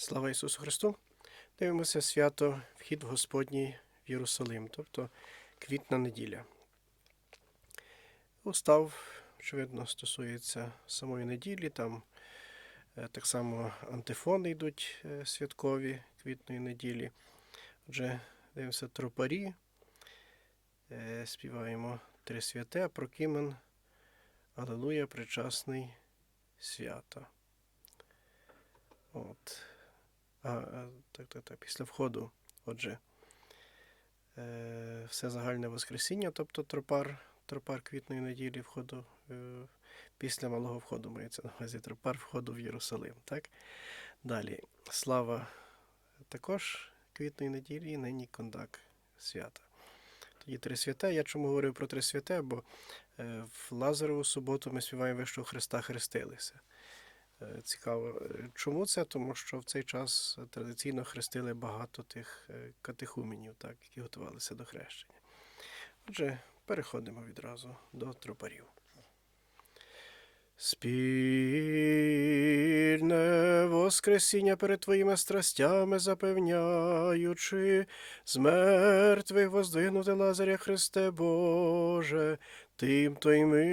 Слава Ісусу Христу! Дивимося свято Вхід в Господній в Єрусалим, тобто квітна неділя. Устав, очевидно, стосується самої неділі. Там е, так само антифони йдуть е, святкові квітної неділі. Отже, дивимося тропарі, е, співаємо Три святе, Прокимен, Алелуя, причасний свята. А, так, так, так, після входу. Отже, е, все загальне Воскресіння, тобто тропар, тропар квітної неділі входу, е, після малого входу мається на увазі тропар входу в Єрусалим. Так? Далі. Слава також квітної неділі, нині кондак свята. Тоді три святе. Я чому говорив про три святе, бо е, в Лазарову суботу ми співаємо, ви що Христа хрестилися. Е, Цікаво, Е, чому це? Тому що в цей час традиційно хрестили багато тих е, катехуменів, так, які готувалися до хрещення. Отже, переходимо відразу до тропарів. Спільне воскресіння перед твоїми страстями запевняючи, з мертвих воздвигнути Лазаря Христе Боже, тим то й ми,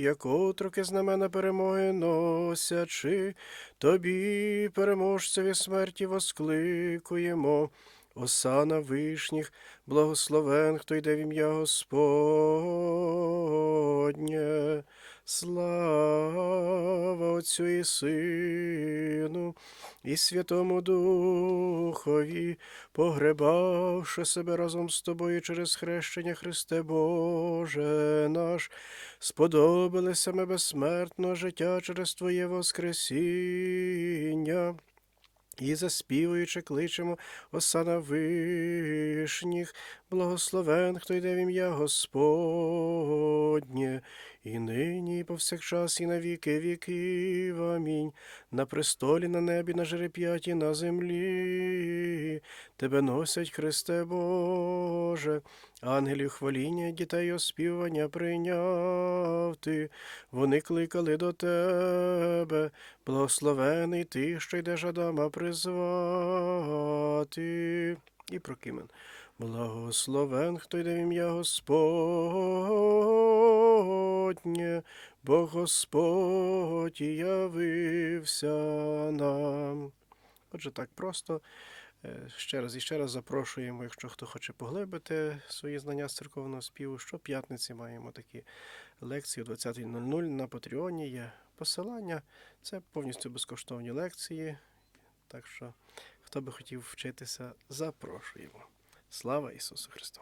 як отроки знамена перемоги носячи, тобі, переможцеві смерті, воскликуємо. Осана вишніх, благословен, хто йде в ім'я Господнє. Слава Отцю і Сину, і Святому Духові, погребавши себе разом з тобою через хрещення Христе Боже наш, сподобалися ми безсмертного життя через Твоє Воскресіння. І заспівуючи кличемо осана вишніх, благословен, хто йде в ім'я і повсякчас, і на віки віків. Амінь. На престолі, на небі, на жереп'яті, на землі. Тебе носять, Христе Боже, ангелів хваління, дітей оспівання прийняв ти. Вони кликали до тебе, благословений ти, що йдеш Адама призвати. І прокимен. Благословен, хто йде в ім'я Господнє, бо Господь явився нам. Отже, так просто. Е, Ще раз і ще раз запрошуємо, якщо хто хоче поглибити свої знання з церковного співу. Щоп'ятниці маємо такі лекції о 20.00 на Патреоні є посилання. Це повністю безкоштовні лекції. Так що, хто би хотів вчитися, запрошуємо. Слава Ісусу Христу!